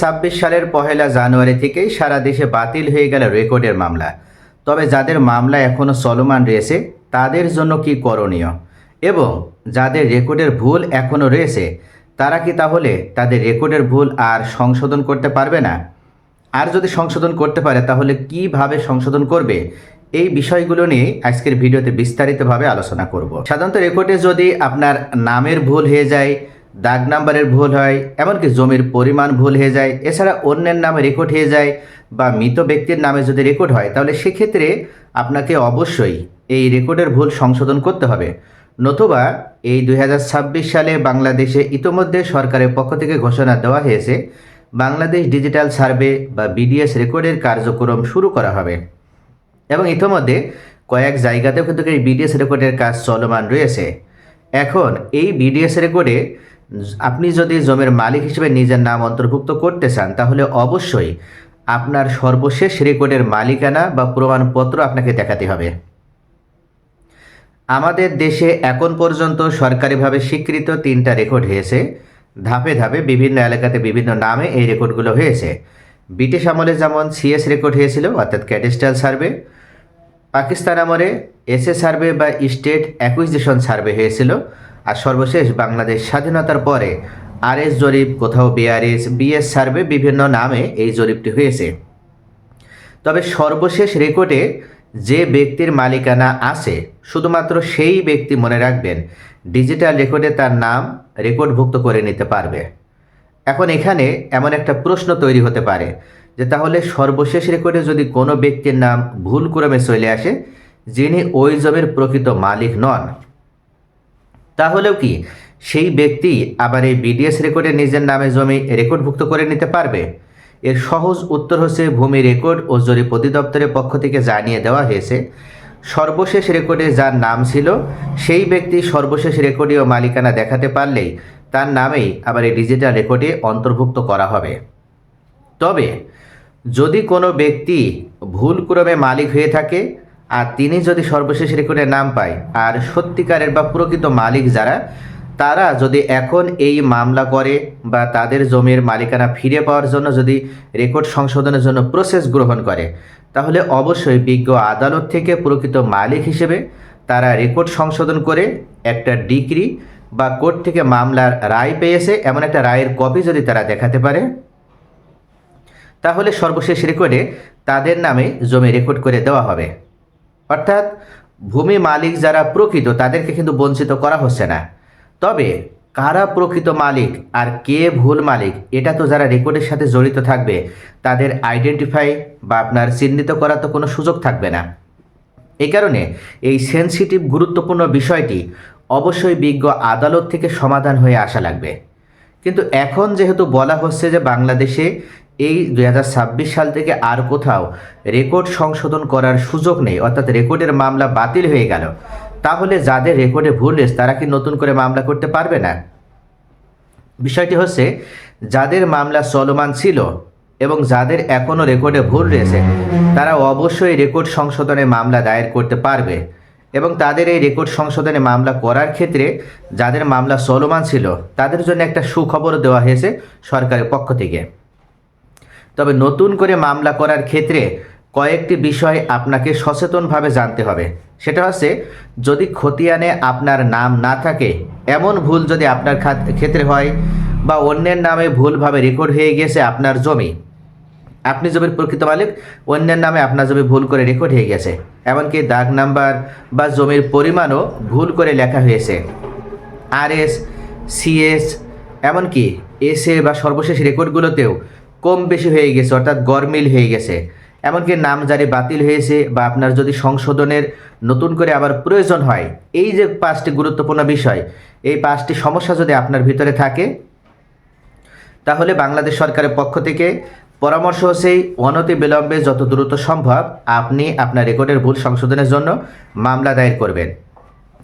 ছাব্বিশ সালের পহেলা জানুয়ারি থেকেই সারা দেশে বাতিল হয়ে গেল রেকর্ডের মামলা। তবে যাদের মামলা এখনও চলমান রয়েছে, তাদের জন্য কি করণীয়? এবং যাদের রেকর্ডের ভুল এখনও রয়েছে, তারা কি তাহলে তাদের রেকর্ডের ভুল আর সংশোধন করতে পারবে না? আর যদি সংশোধন করতে পারে, তাহলে কীভাবে সংশোধন করবে? এই বিষয়গুলো নিয়ে আজকের ভিডিওতে বিস্তারিতভাবে আলোচনা করব। সাধারণত রেকর্ডে যদি আপনার নামের ভুল হয়ে যায় দাগ নাম্বারের ভুল হয়, এমনকি জমির পরিমাণ ভুল হয়ে যায়, এছাড়া অন্যের নামে রেকর্ড হয়ে যায় বা মৃত ব্যক্তির নামে যদি রেকর্ড হয়, তাহলে সেক্ষেত্রে আপনাকে অবশ্যই এই রেকর্ডের ভুল সংশোধন করতে হবে। নতুবা এই দুই হাজার ছাব্বিশ সালে বাংলাদেশে ইতোমধ্যে সরকারের পক্ষ থেকে ঘোষণা দেওয়া হয়েছে, বাংলাদেশ ডিজিটাল সার্ভে বা বিডিএস রেকর্ডের কার্যক্রম শুরু করা হবে। এবং ইতোমধ্যে কয়েক জায়গাতেও কিন্তু এই বিডিএস রেকর্ডের কাজ চলমান রয়েছে। এখন এই বিডিএস রেকর্ডে আপনি যদি জমির মালিক হিসেবে নিজের নাম অন্তর্ভুক্ত করতে চান, তাহলে অবশ্যই আপনার সর্বশেষ রেকর্ডের মালিকানা বা প্রমাণপত্র আপনাকে দেখাতে হবে। আমাদের দেশে এখন পর্যন্ত সরকারিভাবে স্বীকৃত তিনটা রেকর্ড হয়েছে। ধাপে ধাপে বিভিন্ন এলাকাতে বিভিন্ন নামে এই রেকর্ডগুলো হয়েছে। ব্রিটিশ আমলে যেমন সিএস রেকর্ড হয়েছিল, অর্থাৎ ক্যাডিস্ট্রাল সার্ভে। পাকিস্তান আমলে এসএ সার্ভে বা স্টেট অ্যাকুইজিশন সার্ভে হয়েছিল। আর সর্বশেষ বাংলাদেশ স্বাধীনতার পরে আরএস জরিপ, কোথাও বিআরএস, বিএস সার্ভে বিভিন্ন নামে এই জরিপটি হয়েছে। তবে সর্বশেষ রেকর্ডে যে ব্যক্তির মালিকানা আছে, শুধুমাত্র সেই ব্যক্তি মনে রাখবেন ডিজিটাল রেকর্ডে তার নাম রেকর্ডভুক্ত করে নিতে পারবে। এখন এখানে এমন একটা প্রশ্ন তৈরি হতে পারে যে তাহলে সর্বশেষ রেকর্ডে যদি কোনো ব্যক্তির নাম ভুল ক্রমে চলে আসে, যিনি ওই জমির প্রকৃত মালিক নন তাহলেও কি সেই ব্যক্তি আবার এই বিডিএস রেকর্ডে নিজের নামে জমি রেকর্ডভুক্ত করে নিতে পারবে? এর সহজ উত্তর হচ্ছে ভূমি রেকর্ড ও জরিপ অধিদপ্তরের পক্ষ থেকে জানিয়ে দেওয়া হয়েছে, সর্বশেষ রেকর্ডে যার নাম ছিল, সেই ব্যক্তি সর্বশেষ রেকর্ডীয় মালিকানা দেখাতে পারলেই তার নামেই আবার এই ডিজিটাল রেকর্ডে অন্তর্ভুক্ত করা হবে। তবে যদি কোনো ব্যক্তি ভুলক্রমে মালিক হয়ে থাকে আর তিনি যদি সর্বশেষ রেকর্ডে নাম পায়, আর সত্যিকারের বা প্রকৃত মালিক যারা, তারা যদি এখন এই মামলা করে বা তাদের জমির মালিকানা ফিরে পাওয়ার জন্য যদি রেকর্ড সংশোধনের জন্য প্রসেস গ্রহণ করে, তাহলে অবশ্যই বিজ্ঞ আদালত থেকে প্রকৃত মালিক হিসেবে তারা রেকর্ড সংশোধন করে একটা ডিগ্রি বা কোর্ট থেকে মামলার রায় পেয়েছে, এমন একটা রায়ের কপি যদি তারা দেখাতে পারে, তাহলে সর্বশেষ রেকর্ডে তাদের নামে জমি রেকর্ড করে দেওয়া হবে। অর্থাৎ ভূমি মালিক যারা প্রকৃত, তাদেরকে কিন্তু বঞ্চিত করা হচ্ছে না। তবে কারা প্রকৃত মালিক আর কে ভুল মালিক, এটা তো যারা রেকর্ডের সাথে জড়িত থাকবে, তাদের আইডেন্টিফাই বা আপনার চিহ্নিত করার তো কোনো সুযোগ থাকবে না। এই কারণে এই সেন্সিটিভ গুরুত্বপূর্ণ বিষয়টি অবশ্যই বিজ্ঞ আদালত থেকে সমাধান হয়ে আসা লাগবে। কিন্তু এখন যেহেতু বলা হচ্ছে যে বাংলাদেশে এই দুই হাজার ছাব্বিশ সাল থেকে আর কোথাও রেকর্ড সংশোধন করার সুযোগ নেই, অর্থাৎ রেকর্ডের মামলা বাতিল হয়ে গেল। তাহলে যাদের রেকর্ডে ভুল রয়েছে তারা কি নতুন করে মামলা করতে পারবে না? বিষয়টি হচ্ছে, যাদের মামলা চলমান ছিল এবং যাদের এখনও রেকর্ডে ভুল রয়েছে তারা অবশ্যই রেকর্ড সংশোধনে মামলা দায়ের করতে পারবে এবং তাদের এই রেকর্ড সংশোধনে মামলা করার ক্ষেত্রে যাদের মামলা চলমান ছিল, তাদের জন্য একটা সুখবর দেওয়া হয়েছে সরকারের পক্ষ থেকে। তবে নতুন করে মামলা করার ক্ষেত্রে কয়েকটি বিষয় আপনাকে সচেতনভাবে জানতে হবে। সেটা হচ্ছে, যদি খতিয়ানে আপনার নাম না থাকে, এমন ভুল যদি আপনার ক্ষেত্রে হয় বা অন্যের নামে ভুলভাবে রেকর্ড হয়ে গেছে আপনার জমি, আপনি জমির প্রকৃত মালিক, অন্যের নামে আপনার জমি ভুল করে রেকর্ড হয়ে গেছে এমনকি দাগ নাম্বার বা জমির পরিমাণও ভুল করে লেখা হয়েছে। আর এস সিএস, এমনকি এসএ বা সর্বশেষ রেকর্ডগুলোতেও কম বেশি হয়ে গেছে, অর্থাৎ গরমিল হয়ে গেছে। এমনকি নামজারি বাতিল হয়েছে বা আপনার যদি সংশোধনের নতুন করে আবার প্রয়োজন হয়, এই যে পাঁচটি গুরুত্বপূর্ণ বিষয়, এই পাঁচটি সমস্যা যদি আপনার ভিতরে থাকে, তাহলে বাংলাদেশ সরকারের পক্ষ থেকে পরামর্শ হচ্ছে, অনতি বিলম্বে যত দ্রুত সম্ভব আপনি আপনার রেকর্ডের ভুল সংশোধনের জন্য মামলা দায়ের করবেন।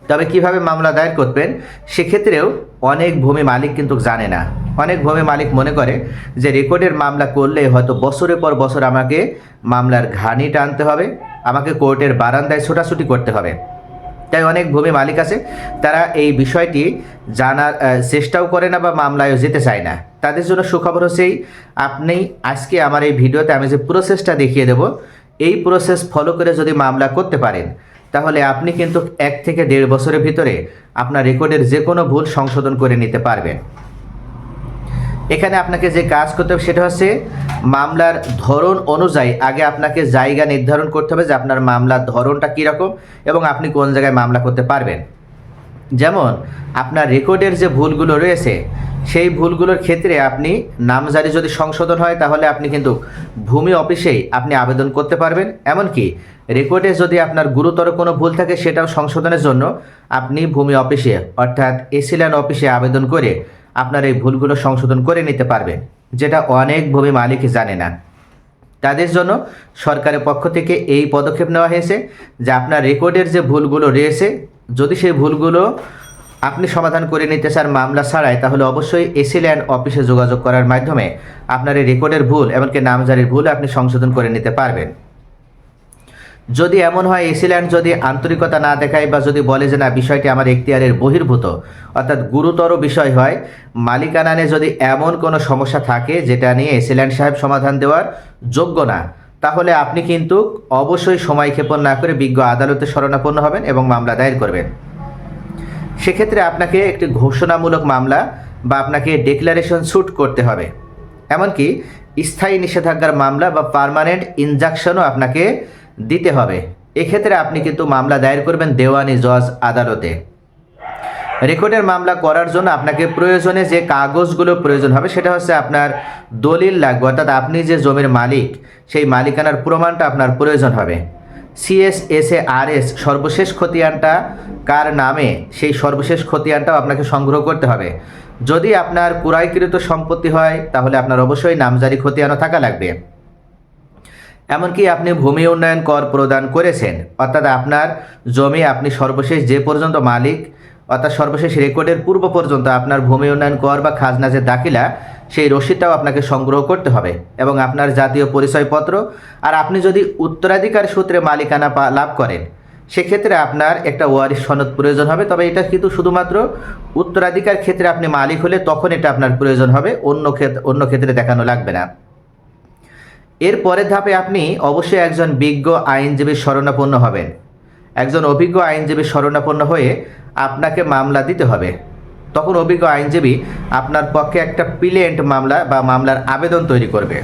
তবে কীভাবে মামলা দায়ের করবেন, সেক্ষেত্রেও অনেক ভূমি মালিক কিন্তু জানে না। অনেক ভূমি মালিক মনে করে যে রেকর্ডের মামলা করলে হয়তো বছরের পর বছর আমাকে মামলার ঘানি টানতে হবে, আমাকে কোর্টের বারান্দায় ছোটাছুটি করতে হবে। তাই অনেক ভূমি মালিক আছে, তারা এই বিষয়টি জানার চেষ্টাও করে না বা মামলায়ও যেতে চায় না। তাদের জন্য সুখবর হচ্ছেই আপনি আজকে আমার এই ভিডিওতে আমি যে প্রসেসটা দেখিয়ে দেব, এই প্রসেস ফলো করে যদি মামলা করতে পারেন তাহলে আপনি কিন্তু এক থেকে দেড় বছরের ভিতরে আপনার রেকর্ডের যে কোনো ভুল সংশোধন করে নিতে পারবেন। এখানে আপনাকে যে কাজ করতে হবে সেটা হচ্ছে মামলার ধরন অনুযায়ী আগে আপনাকে জায়গা নির্ধারণ করতে হবে যে আপনার মামলার ধরনটা কীরকম এবং আপনি কোন জায়গায় মামলা করতে পারবেন। যেমন আপনার রেকর্ডের যে ভুলগুলো রয়েছে, সেই ভুলগুলোর ক্ষেত্রে আপনি নামজারি যদি সংশোধন হয়, তাহলে আপনি কিন্তু ভূমি অফিসেই আপনি আবেদন করতে পারবেন। এমনকি রেকর্ডে যদি আপনার গুরুতর কোনো ভুল থাকে, সেটাও সংশোধনের জন্য আপনি ভূমি অফিসে, অর্থাৎ এসিল্যান অফিসে আবেদন করে আপনার এই ভুলগুলো সংশোধন করে নিতে পারবেন, যেটা অনেক ভূমি মালিকই জানে না। তাদের জন্য সরকারের পক্ষ থেকে এই পদক্ষেপ নেওয়া হয়েছে যে আপনার রেকর্ডের যে ভুলগুলো রয়েছে যদি সেই ভুলগুলো আপনি সমাধান করে নিতে চান মামলা ছাড়াই, তাহলে অবশ্যই এসি ল্যান্ড অফিসে যোগাযোগ করার মাধ্যমে আপনার এই রেকর্ডের ভুল এমনকি নামজারির ভুল আপনি সংশোধন করে নিতে পারবেন। যদি এমন হয় এসিল্যান্ড যদি আন্তরিকতা না দেখায় বা যদি বলে যে, না, বিষয়টি আমার এখতিয়ারের বহির্ভূত অর্থাৎ গুরুতর বিষয় হয় মালিকানানে যদি এমন কোনো সমস্যা থাকে, যেটা নিয়ে এসিল্যান্ড সাহেব সমাধান দেওয়ার যোগ্য না তাহলে আপনি কিন্তু অবশ্যই সময় ক্ষেপণ না করে বিজ্ঞ আদালতে শরণাপন্ন হবেন এবং মামলা দায়ের করবেন। সেক্ষেত্রে আপনাকে একটি ঘোষণামূলক মামলা বা আপনাকে ডেক্লারেশন স্যুট করতে হবে। এমনকি স্থায়ী নিষেধাজ্ঞার মামলা বা পার্মানেন্ট ইনজাকশনও আপনাকে দিতে হবে। এক্ষেত্রে আপনি কিন্তু মামলা দায়ের করবেন দেওয়ানি জজ আদালতে। রেকর্ডের মামলা করার জন্য আপনাকে প্রয়োজনে যে কাগজগুলো প্রয়োজন হবে, সেটা হচ্ছে আপনার দলিল লাগবে। অর্থাৎ আপনি যে জমির মালিক সেই মালিকানার প্রমাণটা আপনার প্রয়োজন হবে। সিএস এস আর এস সর্বশেষ খতিয়ানটা কার নামে, সেই সর্বশেষ খতিয়ানটাও আপনাকে সংগ্রহ করতে হবে। যদি আপনার ক্রয়কৃত সম্পত্তি হয়, তাহলে আপনার অবশ্যই নামজারি খতিয়ানও থাকা লাগবে। এমনকি আপনি ভূমি উন্নয়ন কর প্রদান করেছেন, অর্থাৎ আপনার জমি আপনি সর্বশেষ যে পর্যন্ত মালিক অর্থাৎ সর্বশেষ রেকর্ডের পূর্ব পর্যন্ত আপনার ভূমি উন্নয়ন কর বা খাজনা যে দাখিলা, সেই রসিদটাও আপনাকে সংগ্রহ করতে হবে এবং আপনার জাতীয় পরিচয়পত্র। আর আপনি যদি উত্তরাধিকার সূত্রে মালিকানা লাভ করেন, সেক্ষেত্রে আপনার একটা ওয়ারিশ সনদ প্রয়োজন হবে। তবে এটা কিন্তু শুধুমাত্র উত্তরাধিকার ক্ষেত্রে আপনি মালিক হলে তখন এটা আপনার প্রয়োজন হবে, অন্য ক্ষেত্রে অন্য ক্ষেত্রে দেখানো লাগবে না। এর পরের ধাপে আপনি অবশ্যই একজন বিজ্ঞ আইনজীবীর শরণাপন্ন হবেন। একজন অভিজ্ঞ আইনজীবীর শরণাপন্ন হয়ে আপনাকে মামলা দিতে হবে। তখন অভিজ্ঞ আইনজীবী আপনার পক্ষে একটা প্লেন্ট মামলা বা মামলার আবেদন তৈরি করবে।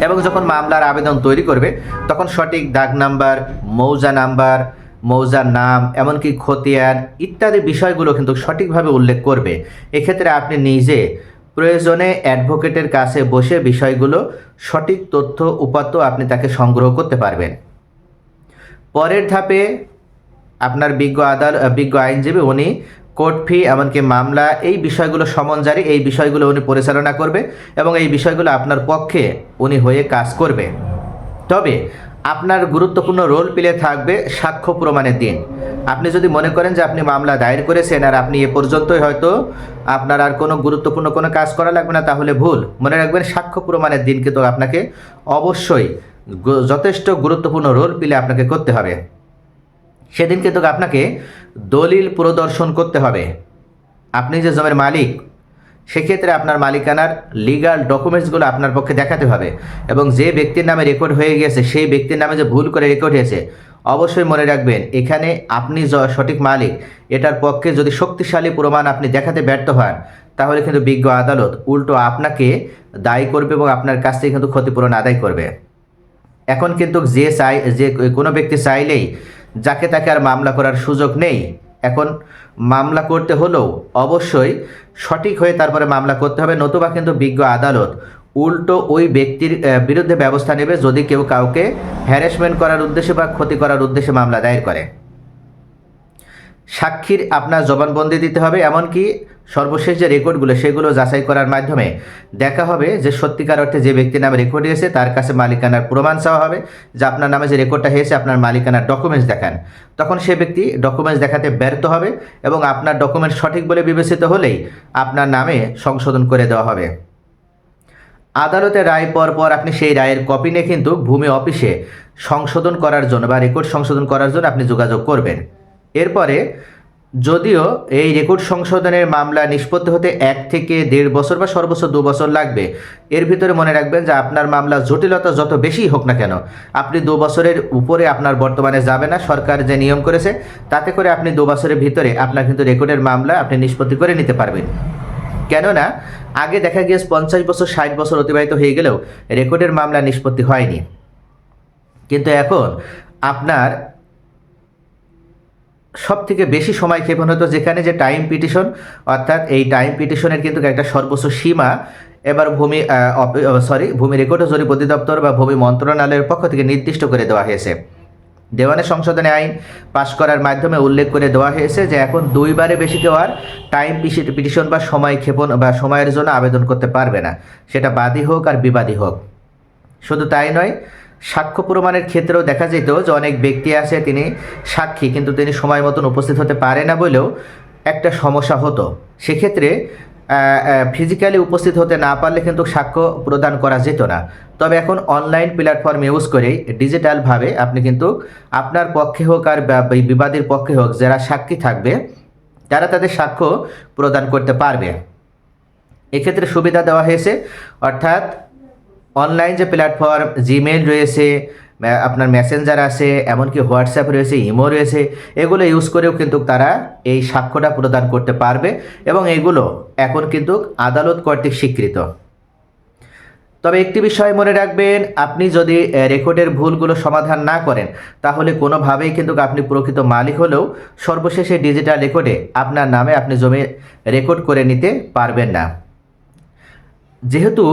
এবং যখন মামলার আবেদন তৈরি করবে, তখন সঠিক দাগ নাম্বার, মৌজা নাম্বার, মৌজার নাম, এমনকি খতিয়ান ইত্যাদি বিষয়গুলো কিন্তু সঠিকভাবে উল্লেখ করবে। এক্ষেত্রে আপনি নিজে প্রয়োজনে অ্যাডভোকেটের কাছে বসে বিষয়গুলো সঠিক তথ্য, উপাত্ত আপনি তাকে সংগ্রহ করতে পারবেন। পরের ধাপে আপনার বিজ্ঞ আদাল বিজ্ঞ আইনজীবী, উনি কোর্ট ফি, এমনকি মামলা, এই বিষয়গুলো সমনজারি এই বিষয়গুলো উনি পরিচালনা করবে এবং এই বিষয়গুলো আপনার পক্ষে উনি হয়ে কাজ করবে। তবে আপনার গুরুত্বপূর্ণ রোল প্লে থাকবে সাক্ষ্য প্রমাণের দিন। আপনি যদি মনে করেন যে আপনি মামলা দায়ের করেছেন আর আপনি এ পর্যন্তই হয়তো আপনার আর কোনো গুরুত্বপূর্ণ কোনো কাজ করা লাগবে না, তাহলে ভুল। মনে রাখবেন, সাক্ষ্য প্রমাণের দিন কিন্তু আপনাকে অবশ্যই যথেষ্ট গুরুত্বপূর্ণ রোল প্লে আপনাকে করতে হবে। সেদিন কিন্তু আপনাকে দলিল প্রদর্শন করতে হবে। আপনি যে জমির মালিক, সেক্ষেত্রে আপনার মালিকানার লিগাল ডকুমেন্টসগুলো আপনার পক্ষে দেখাতে হবে এবং যে ব্যক্তির নামে রেকর্ড হয়ে গেছে সেই ব্যক্তির নামে যে ভুল করে রেকর্ড হয়েছে, অবশ্যই মনে রাখবেন, এখানে আপনি য- সঠিক মালিক। এটার পক্ষে যদি শক্তিশালী প্রমাণ আপনি দেখাতে ব্যর্থ হন, তাহলে কিন্তু বিজ্ঞ আদালত উল্টো আপনাকে দায়ী করবে এবং আপনার কাছ থেকে কিন্তু ক্ষতিপূরণ আদায় করবে। এখন কিন্তু যে চাই, যে কোনো ব্যক্তি চাইলেই যাকে তাকে আর মামলা করার সুযোগ নেই। এখন মামলা করতে হলেও অবশ্যই সঠিক হয়ে তারপরে মামলা করতে হবে, নতুবা কিন্তু বিজ্ঞ আদালত উল্টো ওই ব্যক্তির বিরুদ্ধে ব্যবস্থা নেবে যদি কেউ কাউকে হ্যারাসমেন্ট করার উদ্দেশ্যে বা ক্ষতি করার উদ্দেশ্যে মামলা দায়ের করে। সাক্ষীর আপনার জবানবন্দি দিতে হবে, এমনকি সর্বশেষ যে রেকর্ডগুলো, সেগুলো যাচাই করার মাধ্যমে দেখা হবে যে সত্যিকার অর্থে যে ব্যক্তির নামে রেকর্ড হয়েছে তার কাছে মালিকানার প্রমাণ চাওয়া হবে, যে আপনার নামে যে রেকর্ডটা হয়েছে, আপনার মালিকানার ডকুমেন্টস দেখান। তখন সে ব্যক্তি ডকুমেন্টস দেখাতে ব্যর্থ হবে এবং আপনার ডকুমেন্টস সঠিক বলে বিবেচিত হলেই আপনার নামে সংশোধন করে দেওয়া হবে। আদালতের রায় পর পর আপনি সেই রায়ের কপি নিয়ে কিন্তু ভূমি অফিসে সংশোধন করার জন্য বা রেকর্ড সংশোধন করার জন্য আপনি যোগাযোগ করবেন। এরপরে যদিও এই রেকর্ড সংশোধনের মামলা নিষ্পত্তি হতে এক থেকে দেড় বছর বা সর্বোচ্চ দু বছর লাগবে। এর ভিতরে মনে রাখবেন যে আপনার মামলা জটিলতা যত বেশি হোক না কেন, আপনি দু বছরের উপরে আপনার বর্তমানে যাবে না। সরকার যে নিয়ম করেছে, তাতে করে আপনি দু বছরের ভিতরে আপনার কিন্তু রেকর্ডের মামলা আপনি নিষ্পত্তি করে নিতে পারবেন। কেননা, আগে দেখা গিয়েছে পঞ্চাশ বছর, ষাট বছর অতিবাহিত হয়ে গেলেও রেকর্ডের মামলা নিষ্পত্তি হয়নি। কিন্তু এখন আপনার সব থেকে বেশি সময় ক্ষেপণ হতো যেখানে যে টাইম পিটিশন অর্থাৎ এই টাইম পিটিশনের কিন্তু একটা সর্বোচ্চ সীমা। এবার ভূমি সরি ভূমি রেকর্ড জরিপ অধিদপ্তর বা ভূমি মন্ত্রণালয়ের পক্ষ থেকে নির্দিষ্ট করে দেওয়া হয়েছে। দেওয়ানের সংশোধনী আইন পাশ করার মাধ্যমে উল্লেখ করে দেওয়া হয়েছে যে এখন দুইবারে বেশি কেউ আর টাইম পিটিশন বা সময় ক্ষেপণ বা সময়ের জন্য আবেদন করতে পারবে না। সেটা বাদী হোক আর বিবাদী হোক। শুধু তাই নয় সাক্ষ্য প্রমাণের ক্ষেত্রেও দেখা যেত যে অনেক ব্যক্তি আছে, তিনি সাক্ষী, কিন্তু তিনি সময় মতন উপস্থিত হতে পারে না বলেও একটা সমস্যা হতো। সেক্ষেত্রে ফিজিক্যালি উপস্থিত হতে না পারলে কিন্তু সাক্ষ্য প্রদান করা যেত না। তবে এখন অনলাইন প্ল্যাটফর্ম ইউজ করেই ডিজিটালভাবে আপনি কিন্তু আপনার পক্ষে হোক আর বিবাদের পক্ষে হোক, যারা সাক্ষী থাকবে, তারা তাদের সাক্ষ্য প্রদান করতে পারবে। এক্ষেত্রে সুবিধা দেওয়া হয়েছে, অর্থাৎ অনলাইন যে প্ল্যাটফর্ম জিমেল রয়েছে আপনার মেসেঞ্জার আছে, এমনকি হোয়াটসঅ্যাপ রয়েছে, ইমো রয়েছে, এগুলো ইউজ করেও কিন্তু তারা এই সাক্ষ্যটা প্রদান করতে পারবে এবং এগুলো এখন কিন্তু আদালত কর্তৃক স্বীকৃত। তবে একটি বিষয় মনে রাখবেন, আপনি যদি রেকর্ডের ভুলগুলো সমাধান না করেন, তাহলে কোনোভাবেই কিন্তু আপনি প্রকৃত মালিক হলেও সর্বশেষে ডিজিটাল রেকর্ডে আপনার নামে আপনি জমি রেকর্ড করে নিতে পারবেন না। যেহেতু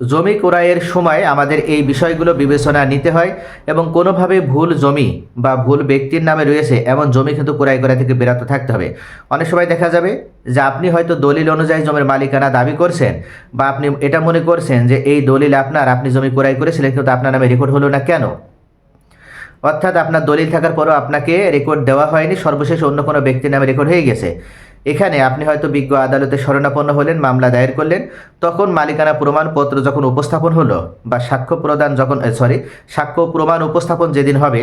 জমি ক্রয়ের সময় আমাদের এই বিষয়গুলো বিবেচনা নিতে হয় এবং কোনোভাবে ভুল জমি বা ভুল ব্যক্তির নামে রয়েছে এমন জমি কিন্তু ক্রয় করা থেকে বিরত থাকতে হবে। অনেক সময় দেখা যাবে যে আপনি হয়তো দলিল অনুযায়ী জমির মালিকানা দাবি করছেন বা আপনি এটা মনে করছেন যে এই দলিল আপনার, আপনি জমি ক্রয় করেছিলেন কিন্তু আপনার নামে রেকর্ড হলো না কেন? অর্থাৎ আপনার দলিল থাকার পরও আপনাকে রেকর্ড দেওয়া হয়নি, সর্বশেষ অন্য কোনো ব্যক্তির নামে রেকর্ড হয়ে গেছে। এখানে আপনি হয়তো বিজ্ঞ আদালতে শরণাপন্ন হলেন, মামলা দায়ের করলেন, তখন মালিকানা প্রমাণপত্র যখন উপস্থাপন হলো, বা সাক্ষ্য প্রদান যখন সরি সাক্ষ্য প্রমাণ উপস্থাপন যেদিন হবে,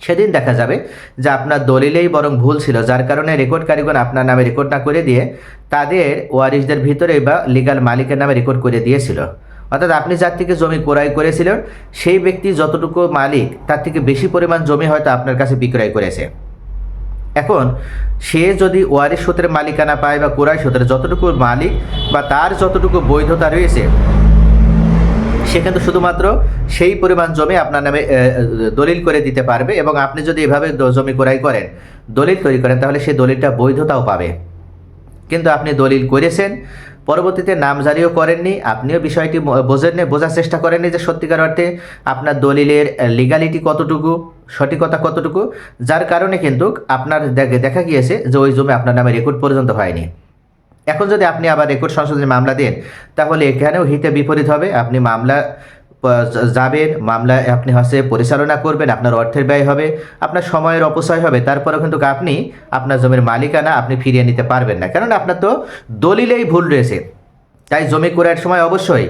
সেদিন দেখা যাবে যে আপনার দলিলেই বরং ভুল ছিল, যার কারণে রেকর্ড কারিগণ আপনার নামে রেকর্ড না করে দিয়ে তাদের ওয়ারিশদের ভিতরে বা লিগাল মালিকের নামে রেকর্ড করে দিয়েছিল। অর্থাৎ আপনি যার থেকে জমি ক্রয় করেছিলেন, সেই ব্যক্তি যতটুকু মালিক, তার থেকে বেশি পরিমাণ জমি হয়তো আপনার কাছে বিক্রয় করেছে। এখন সে যদি ওয়ারিশ সূত্রের মালিকানা পায় বা কোরআ সূত্রে যতটুকু মালিক বা তার যতটুকু বৈধতা রয়েছে, সে কিন্তু শুধুমাত্র সেই পরিমাণ জমি আপনার নামে দলিল করে দিতে পারবে এবং আপনি যদি এভাবে জমি ক্রয় করেন, দলিল তৈরি করেন, তাহলে সেই দলিলটা বৈধতাও পাবে। কিন্তু আপনি দলিল করেছেন পরবর্তীতে নাম জারিও করেননি। আপনিও বিষয়টি বোঝেন বোঝেননি বোঝার চেষ্টা করেননি যে সত্যিকার অর্থে আপনার দলিলের লিগালিটি কতটুকু, সঠিকতা কতটুকু, যার কারণে কিন্তু আপনার দেখ- গিয়েছে যে ওই জমি আপনার নামে রেকর্ড পর্যন্ত হয়নি। এখন যদি আপনি আবার রেকর্ড সংশোধনের মামলা দেন, তাহলে এখানেও হিতে বিপরীত হবে। আপনি মামলা যাবেন, মামলা আপনি হচ্ছে পরিচালনা করবেন, আপনার অর্থের ব্যয় হবে, আপনার সময়ের অপচয় হবে, তারপরেও কিন্তু আপনি আপনার জমির মালিকানা আপনি ফিরিয়ে নিতে পারবেন না। কেননা আপনার তো দলিলেই ভুল রয়েছে। তাই জমি ক্রয়ের সময় অবশ্যই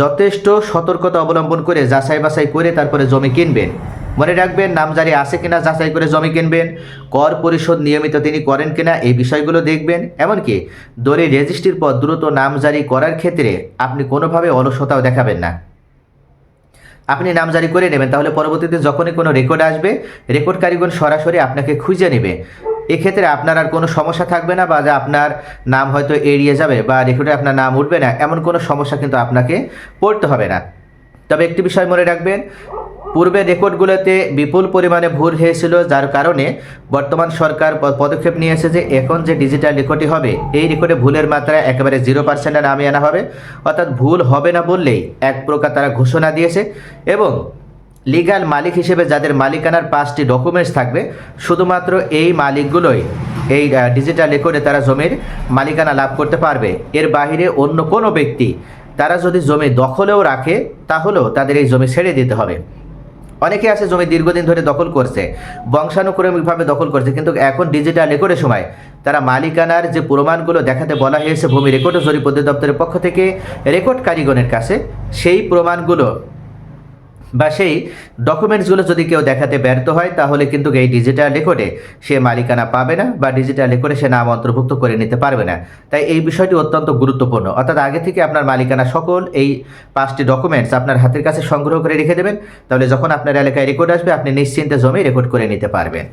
যথেষ্ট সতর্কতা অবলম্বন করে, যাচাই বাছাই করে তারপরে জমি কিনবেন। মনে রাখবেন, নামজারি আছে কিনা যাচাই করে জমি কিনবেন, কর পরিশোধ নিয়মিত তিনি করেন কিনা এই বিষয়গুলো দেখবেন। এমনকি দলিল রেজিস্ট্রির পর দ্রুত নামজারি করার ক্ষেত্রে আপনি কোনোভাবে অলসতাও দেখাবেন না। আপনি নাম জারি করে নেবেন, তাহলে পরবর্তীতে যখনই কোনো রেকর্ড আসবে রেকর্ড কারিগর সরাসরি আপনাকে খুঁজে নেবে। এক্ষেত্রে আপনার আর কোনো সমস্যা থাকবে না বা যে আপনার নাম হয়তো এড়িয়ে যাবে বা রেকর্ডে আপনার নাম উঠবে না, এমন কোনো সমস্যা কিন্তু আপনাকে পড়তে হবে না। তবে একটি বিষয় মনে রাখবেন পূর্বে রেকর্ডগুলোতে বিপুল পরিমাণে ভুল হয়েছিল, যার কারণে বর্তমান সরকার পদক্ষেপ নিয়েছে যে এখন যে ডিজিটাল রেকর্ডটি হবে, এই রেকর্ডে ভুলের মাত্রা একেবারে জিরো পার্সেন্টে নামিয়ে আনা হবে। অর্থাৎ ভুল হবে না বললেই এক প্রকার তারা ঘোষণা দিয়েছে এবং লিগাল মালিক হিসেবে যাদের মালিকানার পাঁচটি ডকুমেন্টস থাকবে, শুধুমাত্র এই মালিকগুলোই এই ডিজিটাল রেকর্ডে তারা জমির মালিকানা লাভ করতে পারবে। এর বাইরে অন্য কোনো ব্যক্তি তারা যদি জমি দখলেও রাখে, তাহলেও তাদের এই জমি ছেড়ে দিতে হবে। অনেকে আছে জমি দীর্ঘদিন ধরে দখল করছে, বংশানুক্রমিকভাবে দখল করছে, কিন্তু এখন ডিজিটাল রেকর্ডের সময় তারা মালিকানার যে প্রমাণগুলো দেখাতে বলা হয়েছে, ভূমি রেকর্ড ও জরিপ অধিদপ্তরের পক্ষ থেকে রেকর্ড কারিগণের কাছে, সেই প্রমাণগুলো বা সেই ডকুমেন্টসগুলো যদি কেউ দেখাতে ব্যর্থ হয়, তাহলে কিন্তু এই ডিজিটাল রেকর্ডে সে মালিকানা পাবে না বা ডিজিটাল রেকর্ডে সে নাম অন্তর্ভুক্ত করে নিতে পারবে না। তাই এই বিষয়টি অত্যন্ত গুরুত্বপূর্ণ। অর্থাৎ আগে থেকে আপনার মালিকানা সকল এই পাঁচটি ডকুমেন্টস আপনার হাতের কাছে সংগ্রহ করে রেখে দেবেন, তাহলে যখন আপনার এলাকায় রেকর্ড আসবে, আপনি নিশ্চিন্তে জমি রেকর্ড করে নিতে পারবেন।